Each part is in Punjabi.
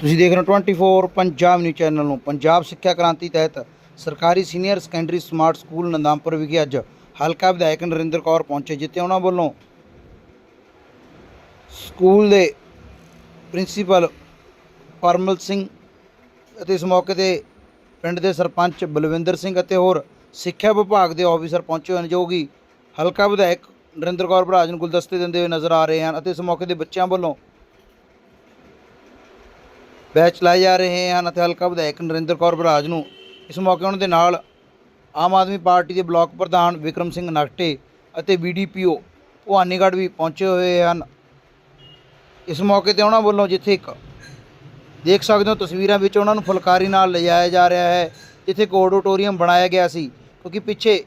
ਤੁਸੀਂ ਦੇਖ ਰਹੇ ਹੋ 24 ਪੰਜਾਬ ਨਿਊਜ਼ ਚੈਨਲ ਨੂੰ। ਪੰਜਾਬ ਸਿੱਖਿਆ ਕ੍ਰਾਂਤੀ ਤਹਿਤ ਸਰਕਾਰੀ senior secondary smart school Nandampur ਵਿਖੇ ਅੱਜ ਹਲਕਾ ਵਿਧਾਇਕ ਨਰਿੰਦਰ ਕੌਰ ਪਹੁੰਚੇ, ਜਿੱਥੇ ਉਹਨਾਂ ਵੱਲੋਂ ਸਕੂਲ ਦੇ ਪ੍ਰਿੰਸੀਪਲ ਪਰਮਲ ਸਿੰਘ ਅਤੇ ਇਸ ਮੌਕੇ ਤੇ ਪਿੰਡ ਦੇ ਸਰਪੰਚ ਬਲਵਿੰਦਰ ਸਿੰਘ ਅਤੇ ਹੋਰ ਸਿੱਖਿਆ ਵਿਭਾਗ ਦੇ ਆਫੀਸਰ ਪਹੁੰਚੇ ਹੋਏ ਹਨ ਜੋ ਕਿ ਹਲਕਾ ਵਿਧਾਇਕ ਨਰਿੰਦਰ ਕੌਰ ਭਰਾਜ ਨੂੰ ਗੁਲਦਸਤੇ ਦਿੰਦੇ ਹੋਏ ਨਜ਼ਰ ਆ ਰਹੇ ਹਨ ਅਤੇ ਇਸ ਮੌਕੇ ਤੇ ਬੱਚਿਆਂ ਵੱਲੋਂ ਬੈਚ ਲਾਏ ਜਾ ਰਹੇ ਹਨ ਅਤੇ ਹਲਕਾ ਵਿਧਾਇਕ ਨਰਿੰਦਰ ਕੌਰ ਬਰਾਜ ਨੂੰ ਇਸ ਮੌਕੇ ਉਹਨਾਂ ਦੇ ਨਾਲ ਆਮ ਆਦਮੀ ਪਾਰਟੀ ਦੇ ਬਲਾਕ ਪ੍ਰਧਾਨ ਵਿਕਰਮ ਸਿੰਘ ਨਕਟੇ ਅਤੇ ਬੀਡੀਪੀਓ ਭਵਾਨੀਗੜ੍ਹ ਵੀ ਪਹੁੰਚੇ ਹੋਏ ਹਨ। ਇਸ ਮੌਕੇ ਤੇ ਉਹਨਾਂ ਵੱਲੋਂ ਜਿੱਥੇ ਇੱਕ ਦੇਖ ਸਕਦੇ ਹੋ ਤਸਵੀਰਾਂ ਵਿੱਚ ਉਹਨਾਂ ਨੂੰ ਫੁਲਕਾਰੀ ਨਾਲ ਲਿਜਾਇਆ ਜਾ ਰਿਹਾ ਹੈ ਜਿੱਥੇ ਇੱਕ ਆਡੀਟੋਰੀਅਮ ਬਣਾਇਆ ਗਿਆ ਸੀ ਕਿਉਂਕਿ ਪਿੱਛੇ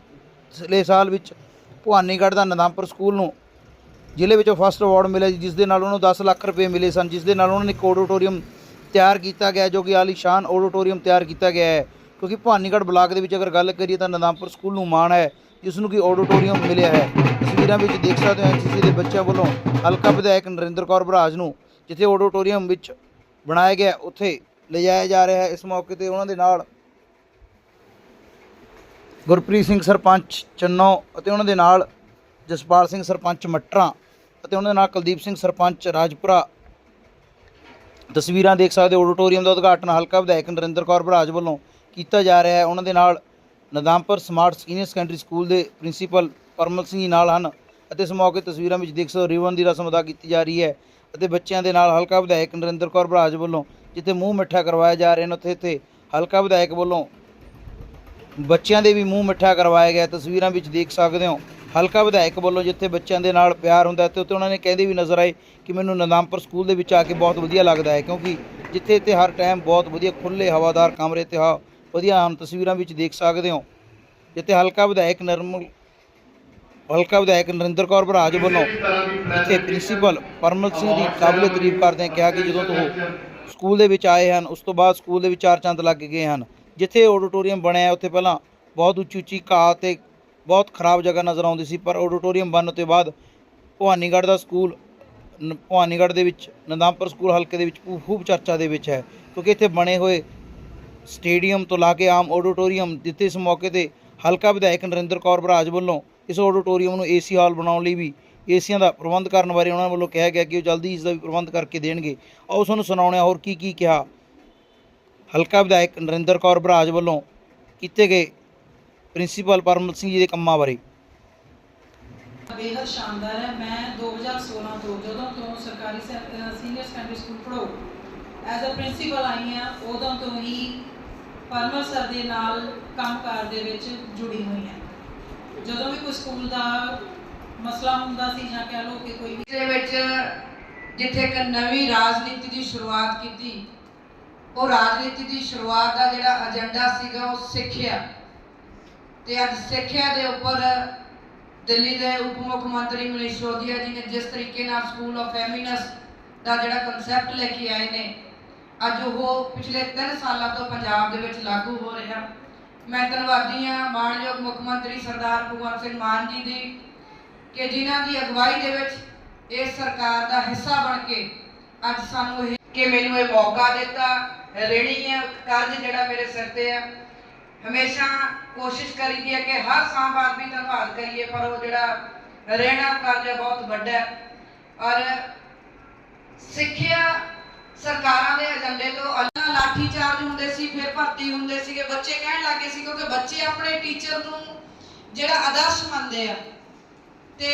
ਪਿਛਲੇ ਸਾਲ ਵਿੱਚ ਭਵਾਨੀਗੜ੍ਹ ਦਾ ਨਦਾਮਪੁਰ ਸਕੂਲ ਨੂੰ ਜ਼ਿਲ੍ਹੇ ਵਿੱਚੋਂ ਫਸਟ ਅਵਾਰਡ ਮਿਲਿਆ ਜੀ, ਜਿਸ ਦੇ ਨਾਲ ਉਹਨਾਂ ਨੂੰ 10 ਲੱਖ ਰੁਪਏ ਮਿਲੇ ਸਨ ਜਿਸ ਦੇ ਨਾਲ ਉਹਨਾਂ ਨੇ ਇੱਕ ਆਡੀਟੋਰੀਅਮ ਤਿਆਰ ਕੀਤਾ ਗਿਆ ਜੋ ਕਿ ਆਲੀਸ਼ਾਨ ਆਡੀਟੋਰੀਅਮ ਤਿਆਰ ਕੀਤਾ ਗਿਆ ਹੈ। ਕਿਉਂਕਿ ਭਵਾਨੀਗੜ੍ਹ ਬਲਾਕ ਦੇ ਵਿੱਚ ਅਗਰ ਗੱਲ ਕਰੀਏ ਤਾਂ ਨਦਾਮਪੁਰ ਸਕੂਲ ਨੂੰ ਮਾਣ ਹੈ, ਜਿਸ ਨੂੰ ਕਿ ਆਡੀਟੋਰੀਅਮ ਮਿਲਿਆ ਹੈ। ਤਸਵੀਰਾਂ ਵਿੱਚ ਦੇਖ ਸਕਦੇ ਹੋ ਐਨਸੀਸੀ ਦੇ ਬੱਚਿਆਂ ਵੱਲੋਂ ਹਲਕਾ ਵਿਧਾਇਕ ਨਰਿੰਦਰ ਕੌਰ ਬਰਾਜ ਨੂੰ, ਜਿੱਥੇ ਆਡੀਟੋਰੀਅਮ ਵਿੱਚ ਬਣਾਇਆ ਗਿਆ, ਉੱਥੇ ਲਿਜਾਇਆ ਜਾ ਰਿਹਾ ਹੈ। ਇਸ ਮੌਕੇ ਤੇ ਉਹਨਾਂ ਦੇ ਨਾਲ ਗੁਰਪ੍ਰੀਤ ਸਿੰਘ ਸਰਪੰਚ ਚੰਨੋ ਅਤੇ ਉਹਨਾਂ ਦੇ ਨਾਲ ਜਸਪਾਲ ਸਿੰਘ ਸਰਪੰਚ ਮਟਰਾ ਅਤੇ ਉਹਨਾਂ ਦੇ ਨਾਲ ਕੁਲਦੀਪ ਸਿੰਘ ਸਰਪੰਚ ਰਾਜਪੁਰਾ ਤਸਵੀਰਾਂ ਦੇਖ ਸਕਦੇ ਹੋ ਆਡੀਟੋਰੀਅਮ ਦਾ ਉਦਘਾਟਨ ਹਲਕਾ ਵਿਧਾਇਕ ਨਰਿੰਦਰ ਕੌਰ ਬਰਾਜ ਵੱਲੋਂ ਕੀਤਾ ਜਾ ਰਿਹਾ ਹੈ। ਉਹਨਾਂ ਦੇ ਨਾਲ Nadampur smart senior secondary school ਦੇ ਪ੍ਰਿੰਸੀਪਲ ਪਰਮਲ ਸਿੰਘ ਜੀ ਨਾਲ ਹਨ ਅਤੇ ਇਸ ਮੌਕੇ ਤਸਵੀਰਾਂ ਵਿੱਚ ਦੇਖ ਸਕਦੇ ਹੋ ਰਿਬਨ ਦੀ ਰਸਮ ਅਦਾ ਕੀਤੀ ਜਾ ਰਹੀ ਹੈ ਅਤੇ ਬੱਚਿਆਂ ਦੇ ਨਾਲ ਹਲਕਾ ਵਿਧਾਇਕ ਨਰਿੰਦਰ ਕੌਰ ਬਰਾਜ ਵੱਲੋਂ ਜਿੱਥੇ ਮੂੰਹ ਮਿੱਠਾ ਕਰਵਾਇਆ ਜਾ ਰਿਹਾ ਨੇ ਉੱਥੇ ਇੱਥੇ ਹਲਕਾ ਵਿਧਾਇਕ ਵੱਲੋਂ ਬੱਚਿਆਂ ਦੇ ਵੀ ਮੂੰਹ ਮਿੱਠਾ ਕਰਵਾਇਆ ਗਿਆ ਤਸਵੀਰਾਂ ਵਿੱਚ ਦੇਖ ਸਕਦੇ ਹੋ ਹਲਕਾ ਵਿਧਾਇਕ ਵੱਲੋਂ ਜਿੱਥੇ ਬੱਚਿਆਂ ਦੇ ਨਾਲ ਪਿਆਰ ਹੁੰਦਾ ਹੈ ਤੇ ਉੱਥੇ ਉਹਨਾਂ ਨੇ ਕਹਿੰਦੇ ਵੀ ਨਜ਼ਰ ਆਏ ਕਿ ਮੈਨੂੰ ਨਦਾਮਪੁਰ ਸਕੂਲ ਦੇ ਵਿੱਚ ਆ ਕੇ ਬਹੁਤ ਵਧੀਆ ਲੱਗਦਾ ਹੈ, ਕਿਉਂਕਿ ਜਿੱਥੇ ਇੱਥੇ ਹਰ ਟਾਈਮ ਬਹੁਤ ਵਧੀਆ ਖੁੱਲੇ ਹਵਾਦਾਰ ਕਮਰੇ ਤੇ ਹਾ, ਵਧੀਆ ਆਮ ਤਸਵੀਰਾਂ ਵਿੱਚ ਦੇਖ ਸਕਦੇ ਹੋ। ਜਿੱਥੇ ਹਲਕਾ ਵਿਧਾਇਕ ਨਰਮਲ ਹਲਕਾ ਵਿਧਾਇਕ ਨਰਿੰਦਰ ਕੌਰ ਬਰਾਜ ਵੱਲੋਂ ਇੱਥੇ ਪ੍ਰਿੰਸੀਪਲ ਪਰਮਲ ਸਿੰਘ ਦੀ ਕਾਬਲੇ ਤਾਰੀਫ ਕਰਦੇ ਕਿਹਾ ਕਿ ਜਦੋਂ ਤੋਂ ਸਕੂਲ ਦੇ ਵਿੱਚ ਆਏ ਹਨ, ਉਸ ਤੋਂ ਬਾਅਦ ਸਕੂਲ ਦੇ ਵਿੱਚ ਚਾਰ ਚੰਦ ਲੱਗ ਗਏ ਹਨ। ਜਿੱਥੇ ਆਡੀਟੋਰੀਅਮ ਬਣਿਆ ਉੱਥੇ ਪਹਿਲਾਂ ਬਹੁਤ ਉੱਚੀ ਉੱਚੀ ਘਾਹ ਤੇ ਬਹੁਤ ਖਰਾਬ ਜਗ੍ਹਾ ਨਜ਼ਰ ਆਉਂਦੀ ਸੀ, ਪਰ ਆਡੀਟੋਰੀਅਮ ਬਣਨ ਤੋਂ ਬਾਅਦ ਭਵਾਨੀਗੜ੍ਹ ਦਾ ਸਕੂਲ, ਨ- ਭਵਾਨੀਗੜ੍ਹ ਦੇ ਵਿੱਚ ਨੰਦਾਮਪੁਰ ਸਕੂਲ ਹਲਕੇ ਦੇ ਵਿੱਚ ਖੂ- ਖੂਬ ਚਰਚਾ ਦੇ ਵਿੱਚ ਹੈ, ਕਿਉਂਕਿ ਇੱਥੇ ਬਣੇ ਹੋਏ ਸਟੇਡੀਅਮ ਤੋਂ ਲਾ ਕੇ ਆਮ ਆਡੀਟੋਰੀਅਮ ਜਿੱਥੇ ਇਸ ਮੌਕੇ ਤੇ ਹਲਕਾ ਵਿਧਾਇਕ ਨਰਿੰਦਰ ਕੌਰ ਬਰਾਜ ਵੱਲੋਂ ਇਸ ਆਡੀਟੋਰੀਅਮ ਨੂੰ ਏਸੀ ਹਾਲ ਬਣਾਉਣ ਲਈ ਵੀ ਏਸੀਆਂ ਦਾ ਪ੍ਰਬੰਧ ਕਰਨ ਬਾਰੇ ਉਹਨਾਂ ਵੱਲੋਂ ਕਿਹਾ ਗਿਆ ਕਿ ਉਹ ਜਲਦੀ ਇਸ ਦਾ ਵੀ ਪ੍ਰਬੰਧ ਕਰਕੇ ਦੇਣਗੇ। ਆਓ ਤੁਹਾਨੂੰ ਸੁਣਾਉਂਦੇ ਹੋਰ ਕੀ ਕੀ ਕਿਹਾ ਹਲਕਾ ਵਿਧਾਇਕ ਨਰਿੰਦਰ ਕੌਰ ਬਰਾਜ ਵੱਲੋਂ ਕੀਤੇ ਗਏ ਪ੍ਰਿੰਸੀਪਲ ਪਰਮਲ ਸਿੰਘ ਜੀ ਦੇ ਕੰਮਾਂ ਬਾਰੇ। ਬੇहद ਸ਼ਾਨਦਾਰ ਹੈ। ਮੈਂ 2016 ਤੋਂ ਜਦੋਂ ਤੋਂ ਸਰਕਾਰੀ ਸੀਨੀਅਰ ਸੈਕੰਡਰੀ ਸਕੂਲ ਪੜੋ ਐਜ਼ ਅ ਪ੍ਰਿੰਸੀਪਲ ਆਈ ਹਾਂ, ਉਦੋਂ ਤੋਂ ਹੀ ਪਰਮਲ ਸਰ ਦੇ ਨਾਲ ਕੰਮਕਾਰ ਦੇ ਵਿੱਚ ਜੁੜੀ ਹੋਈ ਹਾਂ। ਜਦੋਂ ਵੀ ਕੋਈ ਸਕੂਲ ਦਾ ਮਸਲਾ ਹੁੰਦਾ ਸੀ ਜਾਂ ਕਹਿ ਲਓ ਕਿ ਕੋਈ ਦੇ ਵਿੱਚ ਜਿੱਥੇ ਇੱਕ ਨਵੀਂ ਰਾਜਨੀਤੀ ਦੀ ਸ਼ੁਰੂਆਤ ਕੀਤੀ, ਉਹ ਰਾਜਨੀਤੀ ਦੀ ਸ਼ੁਰੂਆਤ ਦਾ ਜਿਹੜਾ ਏਜੰਡਾ ਸੀਗਾ, ਉਹ ਸਿੱਖਿਆ। ਤੇ ਅੱਜ ਸਿੱਖਿਆ ਦੇ ਉੱਪਰ ਦਿੱਲੀ ਦੇ ਉਪ ਮੁੱਖ ਮੰਤਰੀ ਮਨੀਸ਼ ਸਿਸੋਦੀਆ ਜੀ ਨੇ ਜਿਸ ਤਰੀਕੇ ਨਾਲ ਸਕੂਲ ਆਫ ਫੈਮਿਨਸ ਦਾ ਜਿਹੜਾ ਕਨਸੈਪਟ ਲੈ ਕੇ ਆਏ ਨੇ, ਅੱਜ ਉਹ ਪਿਛਲੇ 3 ਸਾਲਾਂ ਤੋਂ ਪੰਜਾਬ ਦੇ ਵਿੱਚ ਲਾਗੂ ਹੋ ਰਿਹਾ। ਮੈਂ ਧੰਨਵਾਦੀ ਹਾਂ ਮਾਣਯੋਗ ਮੁੱਖ ਮੰਤਰੀ ਸਰਦਾਰ ਭਗਵੰਤ ਸਿੰਘ ਮਾਨ ਜੀ ਦੀ ਕਿ ਜਿਨ੍ਹਾਂ ਦੀ ਅਗਵਾਈ ਦੇ ਵਿੱਚ ਇਹ ਸਰਕਾਰ ਦਾ ਹਿੱਸਾ ਬਣ ਕੇ ਅੱਜ ਸਾਨੂੰ ਇਹ ਕਿ ਮੈਨੂੰ ਇਹ ਮੌਕਾ ਦਿੱਤਾ। ਰੇਣੀ ਹੈ, ਕਰਜ਼ ਜਿਹੜਾ ਮੇਰੇ ਸਿਰ ਤੇ ਆ। ਹਮੇਸ਼ਾ ਕੋਸ਼ਿਸ਼ ਕਰੀਦੀ ਹੈ ਕਿ ਹਰ ਸਾਂਭ ਆਦਮੀ ਧੰਨਵਾਦ ਕਰੀਏ, ਪਰ ਉਹ ਜਿਹੜਾ ਰਹਿਣਾ ਕਰਜ਼ ਬਹੁਤ ਵੱਡਾ ਹੈ। ਔਰ ਸਿੱਖਿਆ ਸਰਕਾਰਾਂ ਦੇ ਏਜੰਡੇ ਤੋਂ ਅੱਲਾ ਲਾਠੀ ਚਾਰਜ ਹੁੰਦੇ ਸੀ, ਫਿਰ ਭਰਤੀ ਹੁੰਦੇ ਸੀਗੇ। ਬੱਚੇ ਕਹਿਣ ਲੱਗੇ ਸੀ ਕਿਉਂਕਿ ਬੱਚੇ ਆਪਣੇ ਟੀਚਰ ਨੂੰ ਜਿਹੜਾ ਆਦਰਸ਼ ਮੰਨਦੇ ਆ। ਤੇ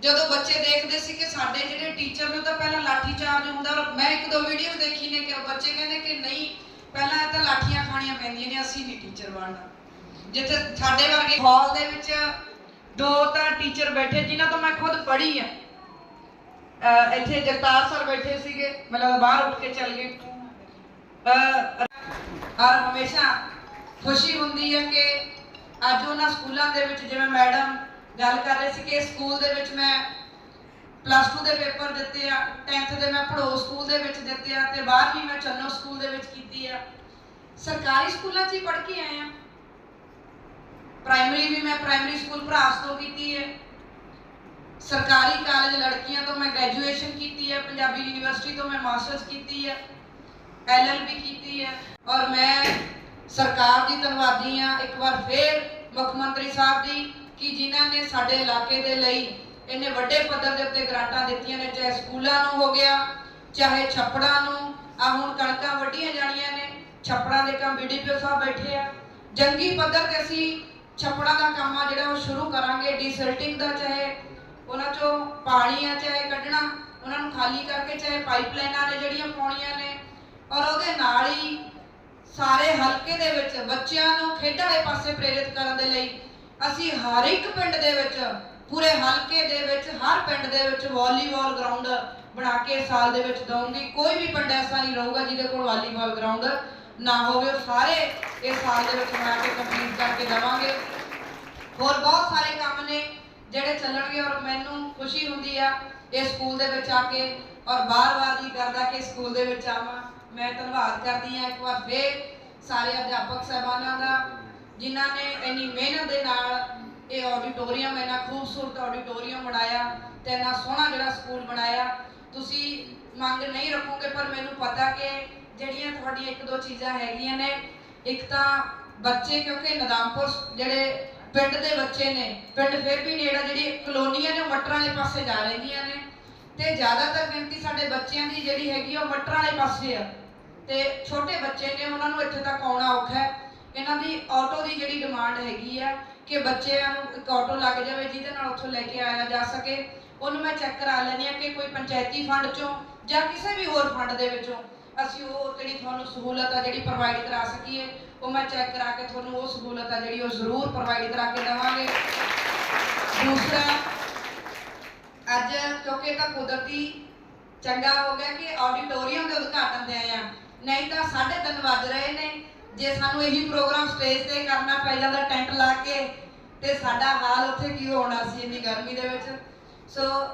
ਜਦੋਂ ਬੱਚੇ ਦੇਖਦੇ ਸੀ ਕਿ ਸਾਡੇ ਜਿਹੜੇ ਟੀਚਰ ਨੂੰ ਤਾਂ ਪਹਿਲਾਂ ਲਾਠੀ ਚਾਰਜ ਹੁੰਦਾ। ਔਰ ਮੈਂ ਇੱਕ ਦੋ ਵੀਡੀਓ ਦੇਖੀ ਨੇ ਕਿ ਬੱਚੇ ਕਹਿੰਦੇ ਕਿ ਨਹੀਂ ਪਹਿਲਾਂ ਇਹ ਤਾਂ ਲਾਠੀਆਂ ਖਾਣੀਆਂ ਪੈਂਦੀਆਂ ਨੇ, ਅਸੀਂ ਨਹੀਂ ਟੀਚਰ ਬਣਨਾ। ਜਿੱਥੇ ਸਾਡੇ ਵਰਗੇ ਹਾਲ ਦੇ ਵਿੱਚ ਦੋ ਤਾਂ ਟੀਚਰ ਬੈਠੇ, ਜਿਨ੍ਹਾਂ ਤੋਂ ਮੈਂ ਖੁਦ ਪੜ੍ਹੀ ਆ। ਇੱਥੇ ਜਗਤਾਰ ਸਰ ਬੈਠੇ ਸੀਗੇ, ਮਤਲਬ ਬਾਹਰ ਉੱਠ ਕੇ ਚੱਲ ਗਏ। ਔਰ ਹਮੇਸ਼ਾ ਖੁਸ਼ੀ ਹੁੰਦੀ ਹੈ ਕਿ ਅੱਜ ਉਹਨਾਂ ਸਕੂਲਾਂ ਦੇ ਵਿੱਚ ਜਿਵੇਂ ਮੈਡਮ ਗੱਲ ਕਰ ਰਹੇ ਸੀ ਕਿ ਸਕੂਲ ਦੇ ਵਿੱਚ ਮੈਂ ਪਲੱਸ 2 ਦੇ ਪੇਪਰ ਦਿੱਤੇ ਆ 10th ਦੇ ਮੈਂ ਪੜੋ ਸਕੂਲ ਦੇ ਵਿੱਚ ਦਿੱਤੇ ਆ ਤੇ ਬਾਅਦ ਵੀ ਮੈਂ ਚੰਨੋ ਸਕੂਲ ਦੇ ਵਿੱਚ ਕੀਤੀ ਆ। ਸਰਕਾਰੀ ਸਕੂਲਾਂ 'ਚ ਹੀ ਪੜ੍ਹ ਕੇ ਆਏ ਆ। ਪ੍ਰਾਇਮਰੀ ਵੀ ਮੈਂ ਪ੍ਰਾਇਮਰੀ ਸਕੂਲ ਭਰਾਸ ਤੋਂ ਕੀਤੀ ਹੈ। ਸਰਕਾਰੀ ਕਾਲਜ ਲੜਕੀਆਂ ਤੋਂ ਮੈਂ ਗ੍ਰੈਜੂਏਸ਼ਨ ਕੀਤੀ ਹੈ, ਪੰਜਾਬੀ ਯੂਨੀਵਰਸਿਟੀ ਤੋਂ ਮੈਂ ਮਾਸਟਰਸ ਕੀਤੀ ਹੈ ਐਲਐਲਬੀ ਕੀਤੀ ਹੈ ਔਰ ਮੈਂ ਸਰਕਾਰ ਦੀ ਧੰਨਵਾਦੀ ਆ ਇੱਕ ਵਾਰ ਫੇਰ ਮੁੱਖ ਮੰਤਰੀ ਸਾਹਿਬ ਦੀ ਕਿ ਜਿਨ੍ਹਾਂ ਨੇ ਸਾਡੇ ਇਲਾਕੇ ਦੇ ਲਈ ਇੰਨੇ ਵੱਡੇ ਪੱਧਰ ਦੇ ਉੱਤੇ ਗ੍ਰਾਂਟਾਂ ਦਿੱਤੀਆਂ ਨੇ, ਚਾਹੇ ਸਕੂਲਾਂ ਨੂੰ ਹੋ ਗਿਆ, ਚਾਹੇ ਛੱਪੜਾਂ ਨੂੰ। ਆ ਹੁਣ ਕਣਕਾਂ ਵੱਢੀਆਂ ਜਾਣੀਆਂ ਨੇ, ਛੱਪੜਾਂ ਦੇ ਕੰਮ ਬੀਡੀਪੀਓ ਸਾਹਿਬ ਬੈਠੇ ਆ। ਜੰਗੀ ਪੱਧਰ ਤੇ ਅਸੀਂ ਛੱਪੜਾਂ ਦਾ ਕੰਮ ਆ ਜਿਹੜਾ ਉਹ ਸ਼ੁਰੂ ਕਰਾਂਗੇ। ਡੀਸਿਲਟਿੰਗ ਦਾ ਚਾਹੇ ਉਹਨਾਂ ਚੋਂ ਪਾਣੀ ਆ, ਚਾਹੇ ਕੱਢਣਾ, ਉਹਨਾਂ ਨੂੰ ਖਾਲੀ ਕਰਕੇ ਚਾਹੇ ਪਾਈਪਲਾਈਨਾਂ ਨੇ ਜਿਹੜੀਆਂ ਪਾਉਣੀਆਂ ਨੇ। ਔਰ ਉਹਦੇ ਨਾਲ ਹੀ ਸਾਰੇ ਹਲਕੇ ਦੇ ਵਿੱਚ ਬੱਚਿਆਂ ਨੂੰ ਖੇਡਾਂ ਵਾਲੇ ਪਾਸੇ ਪ੍ਰੇਰਿਤ ਕਰਨ ਦੇ ਲਈ ਅਸੀਂ ਹਰ ਇੱਕ ਪਿੰਡ ਦੇ ਵਿੱਚ ਪੂਰੇ ਹਲਕੇ ਦੇ ਵਿੱਚ, ਹਰ ਪਿੰਡ ਦੇ ਵਿੱਚ ਵਾਲੀਬਾਲ ਗਰਾਊਂਡ ਬਣਾ ਕੇ ਸਾਲ ਦੇ ਵਿੱਚ ਦਵਾਂਗੇ ਕੋਈ ਵੀ ਪਿੰਡ ਐਸਾ ਨਹੀਂ ਰਹੂਗਾ ਜਿਹਦੇ ਕੋਲ ਵਾਲੀਬਾਲ ਗਰਾਊਂਡ ਨਾ ਹੋਵੇ। ਉਹ ਸਾਰੇ ਇਸ ਸਾਲ ਦੇ ਵਿੱਚ ਬਣਾ ਕੇ ਕੰਪਲੀਟ ਕਰਕੇ ਦਵਾਂਗੇ। ਹੋਰ ਬਹੁਤ ਸਾਰੇ ਕੰਮ ਨੇ ਜਿਹੜੇ ਚੱਲਣਗੇ ਔਰ ਮੈਨੂੰ ਖੁਸ਼ੀ ਹੁੰਦੀ ਆ ਇਸ ਸਕੂਲ ਦੇ ਵਿੱਚ ਆ ਕੇ ਔਰ ਬਾਰ-ਬਾਰ ਜੀ ਕਰਦਾ ਕਿ ਸਕੂਲ ਦੇ ਵਿੱਚ ਆਵਾਂ। ਮੈਂ ਧੰਨਵਾਦ ਕਰਦੀ ਆ ਇੱਕ ਵਾਰ ਫੇਰ ਸਾਰੇ ਅਧਿਆਪਕ ਸਹਿਬਾਨਾਂ ਦਾ, ਜਿਨ੍ਹਾਂ ਨੇ ਇੰਨੀ ਮਿਹਨਤ ਦੇ ਨਾਲ ਇਹ ਆਡੀਟੋਰੀਅਮ ਇੰਨਾ ਖੂਬਸੂਰਤ ਆਡੀਟੋਰੀਅਮ ਬਣਾਇਆ ਤੇ ਇੰਨਾ ਸੋਹਣਾ ਜਿਹੜਾ ਸਕੂਲ ਬਣਾਇਆ। ਤੁਸੀਂ ਮੰਗ ਨਹੀਂ ਰੱਖੋਗੇ, ਪਰ ਮੈਨੂੰ ਪਤਾ ਕਿ ਜਿਹੜੀਆਂ ਤੁਹਾਡੀਆਂ ਇੱਕ ਦੋ ਚੀਜ਼ਾਂ ਹੈਗੀਆਂ ਨੇ, ਇੱਕ ਤਾਂ ਬੱਚੇ, ਕਿਉਂਕਿ ਨਦਾਮਪੁਰ ਜਿਹੜੇ ਪਿੰਡ ਦੇ ਬੱਚੇ ਨੇ, ਪਿੰਡ ਫਿਰ ਵੀ ਨੇੜਾ ਜਿਹੜੀ ਕਲੋਨੀਆਂ ਨੇ, ਉਹ ਮਟਰਾਂ ਵਾਲੇ ਪਾਸੇ ਜਾ ਰਹਿੰਦੀਆਂ ਨੇ। ਤੇ ਜ਼ਿਆਦਾਤਰ ਗਿਣਤੀ ਸਾਡੇ ਬੱਚਿਆਂ ਦੀ ਜਿਹੜੀ ਹੈਗੀ ਆ, ਉਹ ਮਟਰਾਂ ਵਾਲੇ ਪਾਸੇ ਆ। ਤੇ ਛੋਟੇ ਬੱਚੇ ਨੇ, ਉਹਨਾਂ ਨੂੰ ਇੱਥੇ ਤੱਕ ਆਉਣਾ ਔਖਾ ਹੈ। ਇਹਨਾਂ ਦੀ ਆਟੋ ਦੀ ਜਿਹੜੀ ਡਿਮਾਂਡ ਹੈਗੀ ਆ ਕਿ ਬੱਚਿਆਂ ਨੂੰ ਇੱਕ ਆਟੋ ਲੱਗ ਜਾਵੇ ਜਿਹਦੇ ਨਾਲ ਉੱਥੋਂ ਲੈ ਕੇ ਆਇਆ ਜਾ ਸਕੇ, ਉਹਨੂੰ ਮੈਂ ਚੈੱਕ ਕਰਾ ਲੈਣੀ ਆ ਕਿ ਕੋਈ ਪੰਚਾਇਤੀ ਫੰਡ ਚੋਂ ਜਾਂ ਕਿਸੇ ਵੀ ਹੋਰ ਫੰਡ ਦੇ ਵਿੱਚੋਂ ਅਸੀਂ ਉਹ ਜਿਹੜੀ ਤੁਹਾਨੂੰ ਸਹੂਲਤ ਆ ਜਿਹੜੀ ਪ੍ਰੋਵਾਈਡ ਕਰਾ ਸਕੀਏ, ਉਹ ਮੈਂ ਚੈੱਕ ਕਰਾ ਕੇ ਤੁਹਾਨੂੰ ਉਹ ਸਹੂਲਤ ਆ ਜਿਹੜੀ ਉਹ ਜ਼ਰੂਰ ਪ੍ਰੋਵਾਈਡ ਕਰਾ ਕੇ ਦੇਵਾਂਗੇ। ਦੂਸਰਾ, ਅੱਜ ਕਿਉਂਕਿ ਤਾਂ ਕੁਦਰਤੀ ਚੰਗਾ ਹੋ ਗਿਆ ਕਿ ਆਡੀਟੋਰੀਅਮ ਦੇ ਉਦਘਾਟਨ ਦੇ ਆਏ ਆ ਨਹੀਂ ਤਾਂ 3:30 ਵੱਜ ਰਹੇ ਨੇ ਜੇ ਸਾਨੂੰ ਇਹੀ ਪ੍ਰੋਗਰਾਮ ਸਟੇਜ ਤੇ ਕਰਨਾ, ਪਹਿਲਾਂ ਜਾਂਦਾ ਟੈਂਟ ਲਾ ਕੇ ਤੇ ਸਾਡਾ ਹਾਲ ਉੱਥੇ ਕੀ ਹੋਣਾ ਸੀ ਇੰਨੀ ਗਰਮੀ ਦੇ ਵਿੱਚ? ਸੋ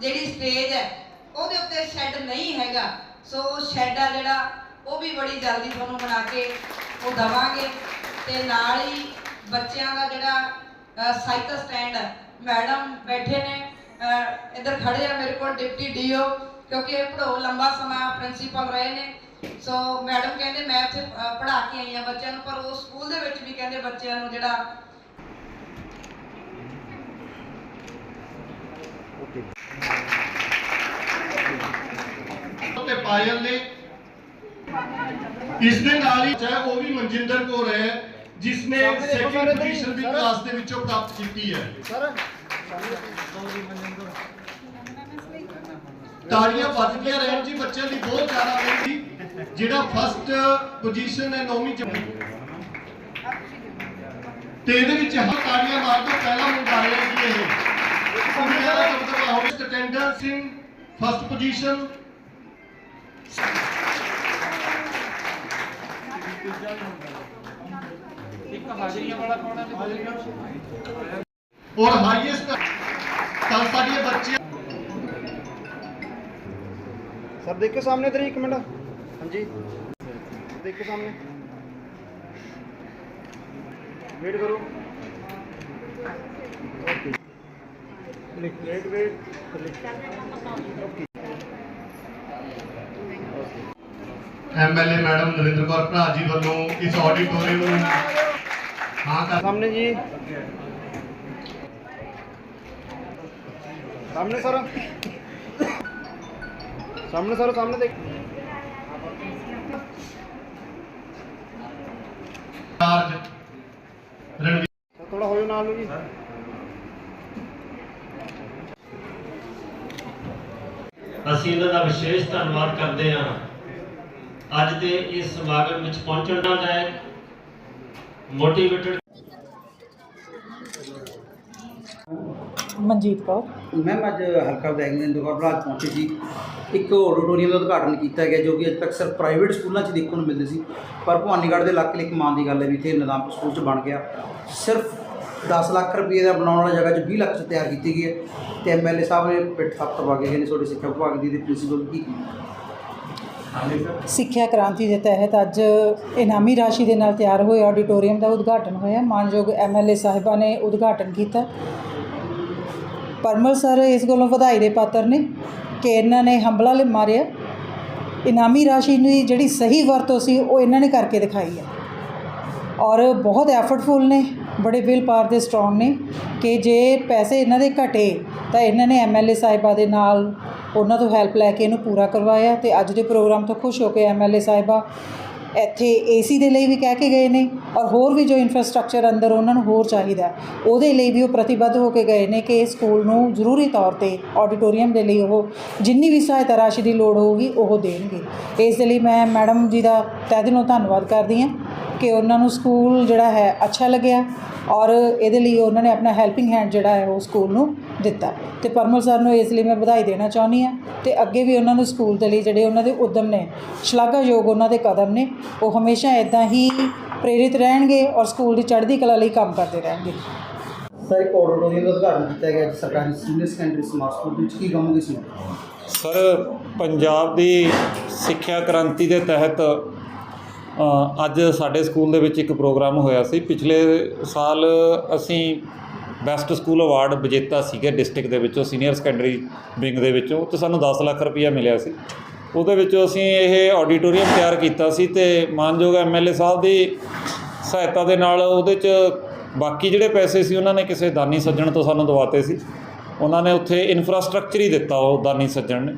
ਜਿਹੜੀ ਸਟੇਜ ਹੈ, ਉਹਦੇ ਉੱਤੇ ਸ਼ੈੱਡ ਨਹੀਂ ਹੈਗਾ। ਸੋ ਉਹ ਸ਼ੈੱਡ ਆ ਜਿਹੜਾ, ਉਹ ਵੀ ਬੜੀ ਜਲਦੀ ਤੁਹਾਨੂੰ ਬਣਾ ਕੇ ਉਹ ਦਵਾਂਗੇ। ਤੇ ਨਾਲ ਹੀ ਬੱਚਿਆਂ ਦਾ ਜਿਹੜਾ ਸਾਈਕਲ ਸਟੈਂਡ ਮੈਡਮ ਬੈਠੇ ਨੇ, ਅਹ, ਇੱਧਰ ਖੜੇ ਆ ਮੇਰੇ ਕੋਲ ਡਿਪਟੀ ਡੀਓ, ਕਿਉਂਕਿ ਇਹ ਪੜੋ ਲੰਬਾ ਸਮਾਂ ਪ੍ਰਿੰਸੀਪਲ ਰਹੇ ਨੇ। ਸੋ ਮੈਡਮ ਕਹਿੰਦੇ ਮੈਂ ਇੱਥੇ ਪੜ੍ਹਾ ਕੇ ਆਈ ਆ ਬੱਚਿਆਂ ਨੂੰ ਪਰ ਉਹ ਸਕੂਲ ਦੇ ਵਿੱਚ ਵੀ ਕਹਿੰਦੇ ਬੱਚਿਆਂ ਨੂੰ ਜਿਹੜਾ ਤੇ ਪਾਇਲ ਨੇ ਇਸ ਦੇ ਨਾਲ ਹੀ ਚਾਹੇ ਉਹ ਵੀ ਮਨਜਿੰਦਰ ਕੌਰ ਹੈ ਜਿਸ ਨੇ ਸੈਕਿੰਡ ਪੋਜੀਸ਼ਨ ਵੀ ਕਲਾਸ ਦੇ ਵਿੱਚੋਂ ਪ੍ਰਾਪਤ ਕੀਤੀ ਹੈ। ਤਾੜੀਆਂ ਵੱਜ ਰਹਿਣ ਜੀ ਬੱਚਿਆਂ ਦੀ ਬਹੁਤ ਜ਼ਿਆਦਾ ਮਿਹਨਤੀ ਜਿਹੜਾ ਫਸਟ ਪੋਜੀਸ਼ਨ ਹੈ ਨੌਵੀਂ ਚ। ਤੇ ਇਹਦੇ ਵਿੱਚ ਹਰ ਤਾੜੀਆਂ ਪਹਿਲਾ ਮੁੰਡਾ ਆਇਆ ਜੀ ਇਹ। ਕੁੜੀਆਂ ਦਾ ਦਬਦਬਾ ਹੋਵੇ। ਸਟੈਂਡਰ ਸਿੰਘ ਫਸਟ ਪੋਜੀਸ਼ਨ ਔਰ ਹਾਈਐਸਟ ਤਾਂ ਸਾਡੀਆਂ ਬੱਚੀਆਂ ਸਰ, ਦੇਖੋ ਸਾਹਮਣੇ ਤੇਰੀ ਇੱਕ ਮਿੰਟ। ਹਾਂਜੀ ਦੇਖੋ ਸਾਹਮਣੇ ਵੇਟ ਕਰੋ okay click wait wait click okay MLA madam Narinder Kaur ਭਰਾ ਜੀ ਵੱਲੋਂ ਇਸ ਆਡੀਟੋਰੀਅਮ ਨੂੰ ਹਾਂ ਕਰ ਸਾਹਮਣੇ ਜੀ ਸਾਹਮਣੇ ਸਰ ਸਾਹਮਣੇ ਸਰ ਸਾਹਮਣੇ ਦੇਖ ਚਾਰਜ। ਰਣਵੀਰ ਥੋੜਾ ਹੋਇਓ ਨਾਲ ਨੂੰ ਜੀ। ਅਸੀਂ ਇਹਨਾਂ ਦਾ ਵਿਸ਼ੇਸ਼ ਧੰਨਵਾਦ ਕਰਦੇ ਹਾਂ। ਅੱਜ ਦੇ ਇਸ ਸਮਾਗਮ ਵਿੱਚ ਪਹੁੰਚਣ ਦਾ ਹੈ ਮੋਟੀਵੇਟਡ ਮਨਜੀਤ ਕੌਰ। ਮੈਮ ਅੱਜ ਹਲਕਾ ਵਿਧਾਇਕ ਕੌਰ ਬਰਾੜ ਪਹੁੰਚੇ ਸੀ। ਇੱਕ ਆਡੀਟੋਰੀਅਮ ਦਾ ਉਦਘਾਟਨ ਕੀਤਾ ਗਿਆ ਜੋ ਕਿ ਅਜੇ ਤੱਕ ਸਿਰਫ ਪ੍ਰਾਈਵੇਟ ਸਕੂਲਾਂ 'ਚ ਦੇਖਣ ਨੂੰ ਮਿਲਦੇ ਸੀ। ਪਰ ਭਵਾਨੀਗੜ੍ਹ ਦੇ ਇਲਾਕੇ ਲਈ ਇੱਕ ਮਾਣ ਦੀ ਗੱਲ ਹੈ ਵੀ ਇੱਥੇ ਨਿਜ਼ਾਮਪੁਰ ਸਕੂਲ 'ਚ ਬਣ ਗਿਆ। ਸਿਰਫ 10 ਲੱਖ ਰੁਪਏ ਦਾ ਬਣਾਉਣ ਵਾਲੀ ਜਗ੍ਹਾ 'ਚ 20 ਲੱਖ 'ਚ ਤਿਆਰ ਕੀਤੀ ਗਈ ਹੈ। ਤੇ ਐਮਐਲਏ ਸਾਹਿਬ ਨੇ ਪਿੱਠ ਥੱਪ ਤਪਾ ਕੇ ਗਏ ਨੇ ਤੁਹਾਡੇ ਸਿੱਖਿਆ ਵਿਭਾਗ ਦੀ ਤੇ ਪ੍ਰਿੰਸੀਪਲ ਕੀ ਸਿੱਖਿਆ ਕ੍ਰਾਂਤੀ ਦੇ ਤਹਿਤ ਅੱਜ ਇਨਾਮੀ ਰਾਸ਼ੀ ਦੇ ਨਾਲ ਤਿਆਰ ਹੋਏ ਆਡੀਟੋਰੀਅਮ ਦਾ ਉਦਘਾਟਨ ਹੋਇਆ। ਮਾਨਯੋਗ ਐਮਐਲਏ ਸਾਹਿਬਾਂ ਨੇ ਉਦਘਾਟਨ ਕੀਤਾ। ਪਰਮਲ ਸਰ ਇਸ ਗੱਲੋਂ ਵਧਾਈ ਦੇ ਪਾਤਰ ਨੇ ਕਿ ਇਹਨਾਂ ਨੇ ਹੰਬਲਾ ਲਈ ਮਾਰਿਆ। ਇਨਾਮੀ ਰਾਸ਼ੀ ਦੀ ਜਿਹੜੀ ਸਹੀ ਵਰਤੋਂ ਸੀ, ਉਹ ਇਹਨਾਂ ਨੇ ਕਰਕੇ ਦਿਖਾਈ ਹੈ। ਔਰ ਬਹੁਤ ਐਫਰਟਫੁਲ ਨੇ, ਬੜੇ ਵਿਲ ਪਾਰ ਦੇ ਸਟਰੋਂਗ ਨੇ ਕਿ ਜੇ ਪੈਸੇ ਇਹਨਾਂ ਦੇ ਘਟੇ, ਤਾਂ ਇਹਨਾਂ ਨੇ ਐਮਐਲਏ ਸਾਹਿਬਾ ਦੇ ਨਾਲ ਉਹਨਾਂ ਤੋਂ ਹੈਲਪ ਲੈ ਕੇ ਇਹਨੂੰ ਪੂਰਾ ਕਰਵਾਇਆ ਤੇ ਅੱਜ ਦੇ ਪ੍ਰੋਗਰਾਮ ਤੋਂ ਖੁਸ਼ ਹੋ ਕੇ ਐਮਐਲਏ ਸਾਹਿਬਾ ਇੱਥੇ ਏਸੀ ਦੇ ਲਈ ਵੀ ਕਹਿ ਕੇ ਗਏ ਨੇ ਔਰ ਹੋਰ ਵੀ ਜੋ ਇਨਫਰਾਸਟ੍ਰਕਚਰ ਅੰਦਰ ਉਹਨਾਂ ਨੂੰ ਹੋਰ ਚਾਹੀਦਾ ਉਹਦੇ ਲਈ ਵੀ ਉਹ ਪ੍ਰਤੀਬੱਧ ਹੋ ਕੇ ਗਏ ਨੇ ਕਿ ਇਸ ਸਕੂਲ ਨੂੰ ਜ਼ਰੂਰੀ ਤੌਰ ਤੇ ਆਡੀਟੋਰੀਅਮ ਦੇ ਲਈ ਉਹ ਜਿੰਨੀ ਵੀ ਸਹਾਇਤਾ ਰਾਸ਼ੀ ਦੀ ਲੋੜ ਹੋਊਗੀ ਉਹ ਦੇਣਗੇ। ਇਸ ਦੇ ਲਈ ਮੈਂ ਮੈਡਮ ਜੀ ਦਾ ਤਹਿ ਦਿਲੋਂ ਧੰਨਵਾਦ ਕਰਦੀ ਹਾਂ ਕਿ ਉਹਨਾਂ ਨੂੰ ਸਕੂਲ ਜਿਹੜਾ ਹੈ ਅੱਛਾ ਲੱਗਿਆ ਔਰ ਇਹਦੇ ਲਈ ਉਹਨਾਂ ਨੇ ਆਪਣਾ ਹੈਲਪਿੰਗ ਹੈਂਡ ਜਿਹੜਾ ਹੈ ਉਹ ਸਕੂਲ ਨੂੰ ਦਿੱਤਾ। ਤੇ ਪਰਮਲ ਸਰ ਨੂੰ ਇਸ ਲਈ ਮੈਂ ਵਧਾਈ ਦੇਣਾ ਚਾਹੁੰਦੀ ਹਾਂ ਤੇ ਅੱਗੇ ਵੀ ਉਹਨਾਂ ਨੂੰ ਸਕੂਲ ਦੇ ਲਈ ਜਿਹੜੇ ਉਹਨਾਂ ਦੇ ਉਦਮ ਨੇ ਸ਼ਲਾਘਾਯੋਗ ਉਹਨਾਂ ਦੇ ਕਦਮ ਨੇ ਉਹ ਹਮੇਸ਼ਾ ਇਦਾਂ ਹੀ ਪ੍ਰੇਰਿਤ ਰਹਿਣਗੇ ਔਰ ਸਕੂਲ ਦੀ ਚੜ੍ਹਦੀ ਕਲਾ ਲਈ ਕੰਮ ਕਰਦੇ ਰਹਿਣਗੇ। ਸਰ ਇੱਕ ਆਡੀਟੋਰੀਅਮ ਦਾ ਉਦਘਾਟਨ ਕੀਤਾ ਗਿਆ ਸਰਕਾਰੀ ਸੀਨੀਅਰ ਸੈਕੰਡਰੀ ਸਮਾਰਟ ਸਕੂਲ ਵਿੱਚ ਕੀ ਕਹੋਗੇ ਨੂੰ ਸਰ ਪੰਜਾਬ ਦੀ ਸਿੱਖਿਆ ਕ੍ਰਾਂਤੀ ਦੇ ਤਹਿਤ ਅੱਜ ਸਾਡੇ ਸਕੂਲ ਦੇ ਵਿੱਚ ਇੱਕ ਪ੍ਰੋਗਰਾਮ ਹੋਇਆ ਸੀ। ਪਿਛਲੇ ਸਾਲ ਅਸੀਂ ਬੈਸਟ ਸਕੂਲ ਅਵਾਰਡ ਵਿਜੇਤਾ ਸੀਗੇ ਡਿਸਟ੍ਰਿਕਟ ਦੇ ਵਿੱਚੋਂ, ਸੀਨੀਅਰ ਸੈਕੰਡਰੀ ਵਿੰਗ ਦੇ ਵਿੱਚੋਂ ਤੇ ਸਾਨੂੰ 10 ਲੱਖ ਰੁਪਇਆ ਮਿਲਿਆ ਸੀ। ਉਹਦੇ ਵਿੱਚੋਂ ਅਸੀਂ ਇਹ ਆਡੀਟੋਰੀਅਮ ਤਿਆਰ ਕੀਤਾ ਸੀ ਤੇ ਮਾਨਯੋਗ ਐਮਐਲਏ ਸਾਹਿਬ ਦੀ ਸਹਾਇਤਾ ਦੇ ਨਾਲ ਉਹਦੇ 'ਚ ਬਾਕੀ ਜਿਹੜੇ ਪੈਸੇ ਸੀ, ਉਹਨਾਂ ਨੇ ਕਿਸੇ ਦਾਨੀ ਸੱਜਣ ਤੋਂ ਸਾਨੂੰ ਦਵਾਤੇ ਸੀ। ਉਹਨਾਂ ਨੇ ਉੱਥੇ ਇਨਫਰਾਸਟ੍ਰਕਚਰ ਹੀ ਦਿੱਤਾ ਉਹ ਦਾਨੀ ਸੱਜਣ ਨੇ।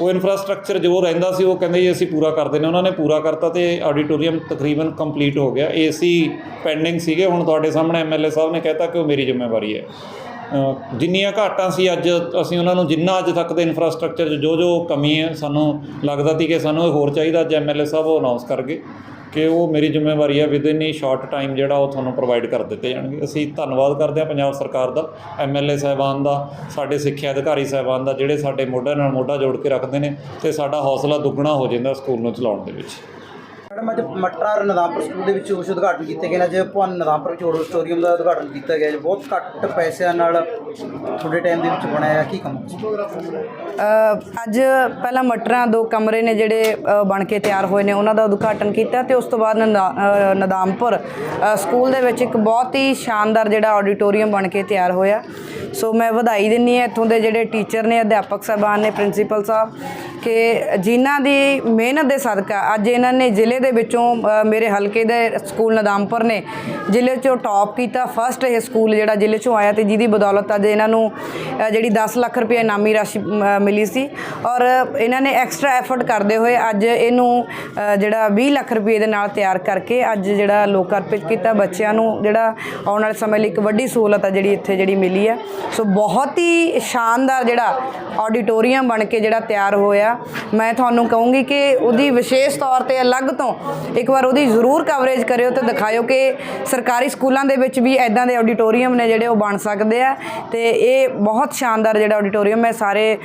ਉਹ ਇਨਫਰਾਸਟ੍ਰਕਚਰ ਜੋ ਰਹਿੰਦਾ ਸੀ, ਉਹ ਕਹਿੰਦੇ ਜੀ ਅਸੀਂ ਪੂਰਾ ਕਰ ਨੇ ਉਹਨਾਂ ਨੇ ਪੂਰਾ ਕਰਤਾ ਤੇ ਆਡੀਟੋਰੀਅਮ ਤਕਰੀਬਨ ਕੰਪਲੀਟ ਹੋ ਗਿਆ। ਏਸੀ ਪੈਂਡਿੰਗ ਸੀਗੇ। ਹੁਣ ਤੁਹਾਡੇ ਸਾਹਮਣੇ ਐਮਐਲਏ ਸਾਹਿਬ ਨੇ ਕਹਿਤਾ ਕਿ ਉਹ ਮੇਰੀ ਜ਼ਿੰਮੇਵਾਰੀ ਹੈ। ਜਿੰਨੀਆਂ ਘਾਟਾਂ ਸੀ ਅੱਜ, ਅਸੀਂ ਉਹਨਾਂ ਨੂੰ ਜਿੰਨਾ ਅੱਜ ਤੱਕ ਦੇ ਇਨਫਰਾਸਟ੍ਰਕਚਰ 'ਚ ਜੋ ਜੋ ਕਮੀ ਹੈ, ਸਾਨੂੰ ਲੱਗਦਾ ਸੀ ਕਿ ਸਾਨੂੰ ਇਹ ਹੋਰ ਚਾਹੀਦਾ, ਅੱਜ ਐਮਐਲਏ ਸਾਹਿਬ ਉਹ ਅਨਾਉਂਸ ਕਰ ਗਏ ਕਿ ਉਹ ਮੇਰੀ ਜ਼ਿੰਮੇਵਾਰੀ ਹੈ ਵਿਦ ਇਨ ਸ਼ਾਰਟ ਟਾਈਮ ਜਿਹੜਾ ਉਹ ਤੁਹਾਨੂੰ ਪ੍ਰੋਵਾਈਡ ਕਰ ਦਿੱਤੇ ਜਾਣਗੇ। ਅਸੀਂ ਧੰਨਵਾਦ ਕਰਦੇ ਹਾਂ ਪੰਜਾਬ ਸਰਕਾਰ ਦਾ ਐਮਐਲਏ ਸਾਹਿਬਾਨ ਦਾ, ਸਾਡੇ ਸਿੱਖਿਆ ਅਧਿਕਾਰੀ ਸਾਹਿਬਾਨ ਦਾ, ਜਿਹੜੇ ਸਾਡੇ ਮੋਢੇ ਨਾਲ ਮੋਢਾ ਜੋੜ ਕੇ ਰੱਖਦੇ ਨੇ ਤੇ ਸਾਡਾ ਹੌਸਲਾ ਦੁੱਗਣਾ ਹੋ ਜਾਂਦਾ ਸਕੂਲ ਨੂੰ ਚਲਾਉਣ ਦੇ ਵਿੱਚ। ਮੈਡਮ ਅੱਜ ਮਟਰਾ ਨਦਾਮਪੁਰ ਸਕੂਲ ਦੇ ਵਿੱਚ ਉਸ ਉਦਘਾਟਨ ਕੀਤੇ ਗਏ ਨੇ। ਅੱਜ ਭਵਨ ਨਦਾਮਪੁਰ ਵਿੱਚ ਆਡੀਟੋਰੀਅਮ ਦਾ ਉਦਘਾਟਨ ਕੀਤਾ ਗਿਆ ਜੀ ਬਹੁਤ ਘੱਟ ਪੈਸਿਆਂ ਨਾਲ ਥੋੜੇ ਟਾਈਮ ਦੇ ਵਿੱਚ ਬਣਾਇਆ ਹੈ। ਕੀ ਕਹੋਗੇ ਅੱਜ ਪਹਿਲਾਂ ਮਟਰਾਂ ਦੋ ਕਮਰੇ ਨੇ ਜਿਹੜੇ ਬਣ ਕੇ ਤਿਆਰ ਹੋਏ ਨੇ। ਉਹਨਾਂ ਦਾ ਉਦਘਾਟਨ ਕੀਤਾ ਤੇ ਉਸ ਤੋਂ ਬਾਅਦ ਨਦਾ- ਅ, ਨਦਾਮਪੁਰ ਸਕੂਲ ਦੇ ਵਿੱਚ ਇੱਕ ਬਹੁਤ ਹੀ ਸ਼ਾਨਦਾਰ ਜਿਹੜਾ ਆਡੀਟੋਰੀਅਮ ਬਣ ਕੇ ਤਿਆਰ ਹੋਇਆ। ਸੋ ਮੈਂ ਵਧਾਈ ਦਿੰਨੀ ਹਾਂ ਇੱਥੋਂ ਦੇ ਜਿਹੜੇ ਟੀਚਰ ਨੇ, ਅਧਿਆਪਕ ਸਾਹਿਬਾਨ ਨੇ, ਪ੍ਰਿੰਸੀਪਲ ਸਾਹਿਬ, ਕਿ ਜਿਨ੍ਹਾਂ ਦੀ ਮਿਹਨਤ ਦੇ ਸਦਕਾ ਅੱਜ ਇਹਨਾਂ ਨੇ ਜ਼ਿਲ੍ਹੇ ਦੇ ਵਿੱਚੋਂ ਮੇਰੇ ਹਲਕੇ ਦੇ ਸਕੂਲ ਨਦਾਮਪੁਰ ਨੇ, ਜ਼ਿਲ੍ਹੇ 'ਚੋਂ ਟੌਪ ਕੀਤਾ ਫਸਟ ਇਹ ਸਕੂਲ ਜਿਹੜਾ ਜ਼ਿਲ੍ਹੇ 'ਚੋਂ ਆਇਆ ਤੇ ਜਿਹਦੀ ਬਦੌਲਤ ਅੱਜ ਇਹਨਾਂ ਨੂੰ ਜਿਹੜੀ 10 ਲੱਖ ਰੁਪਏ ਇਨਾਮੀ ਰਾਸ਼ੀ ਮਿਲੀ ਸੀ। ਔਰ ਇਹਨਾਂ ਨੇ ਐਕਸਟਰਾ ਐਫਰਟ ਕਰਦੇ ਹੋਏ ਅੱਜ ਇਹਨੂੰ ਜਿਹੜਾ 20 ਲੱਖ ਰੁਪਏ ਦੇ ਨਾਲ ਤਿਆਰ ਕਰਕੇ ਅੱਜ ਜਿਹੜਾ ਲੋਕ ਅਰਪਿਤ ਕੀਤਾ। ਬੱਚਿਆਂ ਨੂੰ ਜਿਹੜਾ ਆਉਣ ਵਾਲੇ ਸਮੇਂ ਲਈ ਇੱਕ ਵੱਡੀ ਸਹੂਲਤ ਆ ਜਿਹੜੀ ਇੱਥੇ ਜਿਹੜੀ ਮਿਲੀ ਆ। ਸੋ ਬਹੁਤ ਹੀ ਸ਼ਾਨਦਾਰ ਜਿਹੜਾ ਆਡੀਟੋਰੀਅਮ ਬਣ ਕੇ ਜਿਹੜਾ ਤਿਆਰ ਹੋਇਆ। ਮੈਂ ਤੁਹਾਨੂੰ ਕਹੂੰਗੀ ਕਿ ਉਹਦੀ ਵਿਸ਼ੇਸ਼ ਤੌਰ ਤੇ ਅਲੱਗ ਤੋਂ ਇੱਕ ਵਾਰ ਉਹਦੀ ਜ਼ਰੂਰ ਕਵਰੇਜ ਕਰਿਓ ਤੇ ਦਿਖਾਇਓ ਕਿ ਸਰਕਾਰੀ ਸਕੂਲਾਂ ਦੇ ਵਿੱਚ ਵੀ ਐਦਾਂ ਦੇ ਆਡੀਟੋਰੀਅਮ ਨੇ ਜਿਹੜੇ ਉਹ ਬਣ ਸਕਦੇ ਆ। ਤੇ ਇਹ ਬਹੁਤ ਸ਼ਾਨਦਾਰ ਜਿਹੜਾ ਆਡੀਟੋਰੀਅਮ ਹੈ। ਸਾਰੇ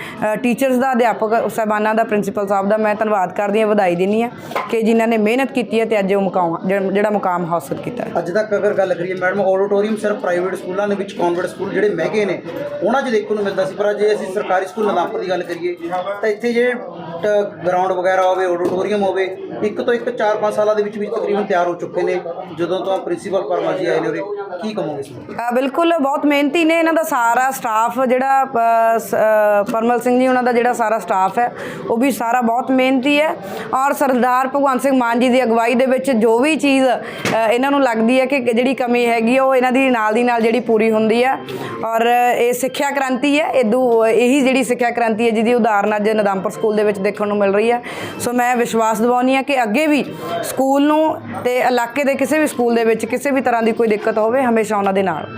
ਟੀਚਰਸ ਦਾ, ਅਧਿਆਪਕ, ਸਾਹਿਬਾਨਾਂ ਦਾ ਪ੍ਰਿੰਸੀਪਲ ਸਾਹਿਬ ਦਾ ਮੈਂ ਧੰਨਵਾਦ ਕਰਦੀ ਹਾਂ, ਵਧਾਈ ਦਿੰਦੀ ਹਾਂ ਕਿ ਜਿਨ੍ਹਾਂ ਨੇ ਮਿਹਨਤ ਕੀਤੀ ਹੈ ਤੇ ਅੱਜ ਉਹ ਮੁਕਾਮ, ਜਿਹੜਾ ਮੁਕਾਮ ਹਾਸਲ ਕੀਤਾ ਅੱਜ ਤੱਕ ਅਗਰ ਗੱਲ ਕਰੀਏ ਮੈਡਮ ਆਡੀਟੋਰੀਅਮ ਸਿਰਫ ਪ੍ਰਾਈਵੇਟ ਸਕੂਲਾਂ ਦੇ ਵਿੱਚ ਕਨਵੈਂਟ ਸਕੂਲ ਜਿਹੜੇ ਮਹਿੰਗੇ ਨੇ, ਉਹਨਾਂ 'ਚ ਦੇਖਣ ਨੂੰ ਮਿਲਦਾ ਸੀ। ਪਰ ਜੇ ਅਸੀਂ ਸਰਕਾਰੀ ਸਕੂਲ ਨਦਾਮਪੁਰ ਦੀ ਗੱਲ ਕਰੀਏ, ਤਾਂ ਇੱਥੇ ਜਿਹੜੇ ਗਰਾਊਂਡ ਵਗੈਰਾ ਹੋਵੇ ਆਡੀਟੋਰੀਅਮ ਹੋਵੇ, ਇੱਕ ਤੋਂ ਇੱਕ 4-5 ਸਾਲਾਂ ਦੇ ਵਿੱਚ ਵਿੱਚ ਤਕਰੀਬਨ ਤਿਆਰ ਹੋ ਚੁੱਕੇ ਨੇ। ਜਦੋਂ ਤੋਂ ਪ੍ਰਿੰਸੀਪਲ ਪਰਮਾ ਜੀ ਆਏ ਨੇ ਉਰੇ, ਕੀ ਕਹੋਗੇ ਇਸ ਬਿਲਕੁਲ ਬਹੁਤ ਮਿਹਨਤੀ ਨੇ ਇਹਨਾਂ ਦਾ ਸਾਰਾ ਸਟਾਫ ਜਿਹੜਾ ਪਰਮਲ ਸਿੰਘ ਜੀ, ਉਹਨਾਂ ਦਾ ਜਿਹੜਾ ਸਾਰਾ ਸਟਾਫ ਹੈ, ਉਹ ਵੀ ਸਾਰਾ ਬਹੁਤ ਮਿਹਨਤੀ ਹੈ। ਔਰ ਸਰਦਾਰ ਭਗਵੰਤ ਸਿੰਘ ਮਾਨ ਜੀ ਦੀ ਅਗਵਾਈ ਦੇ ਵਿੱਚ ਜੋ ਵੀ ਚੀਜ਼ ਇਹਨਾਂ ਨੂੰ ਲੱਗਦੀ ਹੈ ਕਿ ਜਿਹੜੀ ਕਮੀ ਹੈਗੀ, ਉਹ ਇਹਨਾਂ ਦੀ ਨਾਲ ਦੀ ਨਾਲ ਜਿਹੜੀ ਪੂਰੀ ਹੁੰਦੀ ਹੈ। ਔਰ ਇਹ ਸਿੱਖਿਆ ਕ੍ਰਾਂਤੀ ਹੈ ਇਦੋਂ ਇਹੀ ਜਿਹੜੀ ਸਿੱਖਿਆ ਕ੍ਰਾਂਤੀ ਹੈ, ਜਿਹਦੀ ਉਦਾਹਰਨ ਅੱਜ ਨਦਮਪੁਰ ਸਕੂਲ ਦੇ ਵਿੱਚ ਦੇਖਣ ਨੂੰ ਮਿਲ ਰਹੀ ਹੈ। ਸੋ ਮੈਂ ਵਿਸ਼ਵਾਸ ਦਿਵਾਉਣੀ ਹਾਂ ਕਿ ਅੱਗੇ ਵੀ ਸਕੂਲ ਨੂੰ ਤੇ ਇਲਾਕੇ ਦੇ ਕਿਸੇ ਵੀ ਸਕੂਲ ਦੇ ਵਿੱਚ ਕਿਸੇ ਵੀ ਤਰ੍ਹਾਂ ਦੀ ਕੋਈ ਦਿੱਕਤ ਹੋਵੇ, ਹਮੇਸ਼ਾ ਉਹਨਾਂ ਦੇ ਨਾਲ।